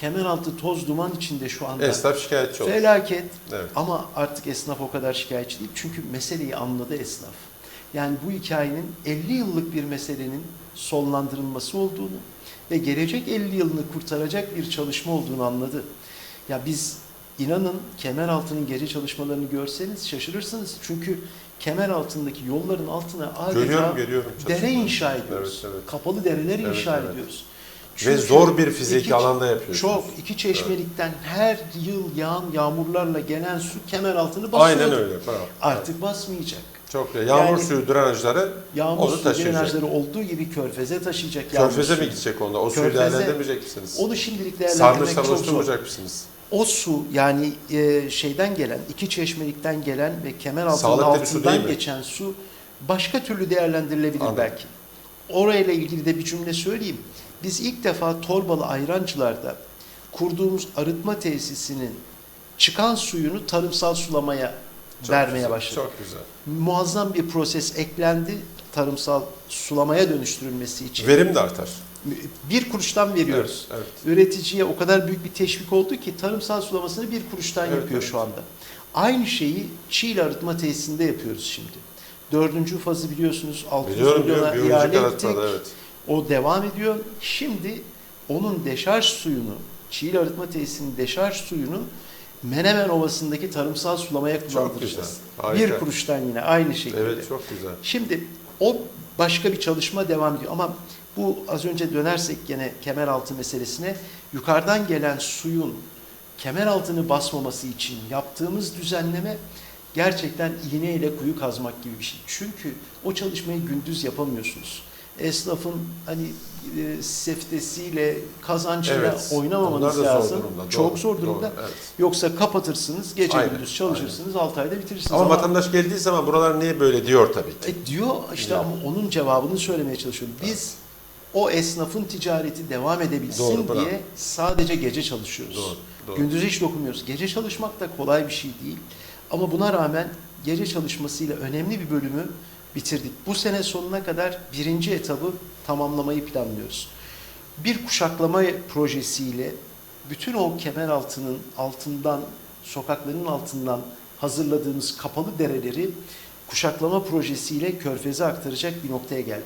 Kemeraltı toz duman içinde şu anda. Esnaf şikayetçi olur. Felaket. Evet. Ama artık esnaf o kadar şikayetçi değil. Çünkü meseleyi anladı esnaf. Yani bu hikayenin 50 yıllık bir meselenin sonlandırılması olduğunu ve gelecek 50 yılını kurtaracak bir çalışma olduğunu anladı. Ya biz inanın kemer altının gece çalışmalarını görseniz şaşırırsınız. Çünkü kemer altındaki yolların altına adeta Görüyorum, görüyorum. dere inşa ediyoruz. Evet, evet. Kapalı dereler Evet, inşa evet. ediyoruz. Ve zor bir fiziki iki- alanda yapıyorsunuz. Çok. iki çeşmelikten her yıl yağan yağmurlarla gelen su kemer altını basıyordu. Aynen öyle. Bravo. Artık basmayacak. Çok güzel. Yağmur Yani- suyu drenajları Yağmur onu suyu taşıyacak. drenajları olduğu gibi körfeze taşıyacak. Körfeze mi suyu. gidecek onda? O suyu Körfeze- değerlendirmeyecek misiniz? Onu şimdilik değerlendirmek çok zor. mısınız? O su yani e, şeyden gelen, iki çeşmelikten gelen ve kemer su altından geçen su başka türlü değerlendirilebilir Anladım. belki. Orayla ilgili de bir cümle söyleyeyim. Biz ilk defa Torbalı Ayrancılar'da kurduğumuz arıtma tesisinin çıkan suyunu tarımsal sulamaya Çok vermeye güzel, başladık. Çok güzel. Muazzam bir proses eklendi tarımsal sulamaya dönüştürülmesi için. Verim de artar. Bir kuruştan veriyoruz. Evet, Üreticiye o kadar büyük bir teşvik oldu ki tarımsal sulamasını bir kuruştan Evet, yapıyor evet. şu anda. Aynı şeyi Çiğli arıtma tesisinde yapıyoruz şimdi. Dördüncü fazı biliyorsunuz 600 Biliyorum milyona diyor. ihale Biyolojik ettik. evet. O devam ediyor. Şimdi onun deşarj suyunu, Çiğli arıtma tesisinin deşarj suyunu Menemen Ovası'ndaki tarımsal sulamaya kullandıracağız. güzel, harika. Bir kuruştan yine aynı şekilde. Evet çok güzel. Şimdi o başka bir çalışma devam ediyor ama bu az önce dönersek gene kemer altı meselesine yukarıdan gelen suyun kemer altını basmaması için yaptığımız düzenleme gerçekten iğneyle kuyu kazmak gibi bir şey. Çünkü o çalışmayı gündüz yapamıyorsunuz. Esnafın hani e, seftesiyle, kazancıyla Evet. Oynamamanız da zor lazım. durumda, Çok doğru, zor durumda. doğru, evet. Yoksa kapatırsınız, gece Aynen, gündüz çalışırsınız, 6 ayda bitirirsiniz. Ama vatandaş geldiği zaman buralar niye böyle diyor tabii ki. E diyor işte Diyor. ama onun cevabını söylemeye çalışıyorum. Biz o esnafın ticareti devam edebilsin Doğru, bravo. diye sadece gece çalışıyoruz. Doğru, doğru. Gündüz hiç dokunmuyoruz. Gece çalışmak da kolay bir şey değil. Ama buna rağmen gece çalışmasıyla önemli bir bölümü bitirdik. Bu sene sonuna kadar birinci etabı tamamlamayı planlıyoruz. Bir kuşaklama projesiyle bütün o kemer altının altından, sokakların altından hazırladığımız kapalı dereleri kuşaklama projesiyle körfeze aktaracak bir noktaya geldik.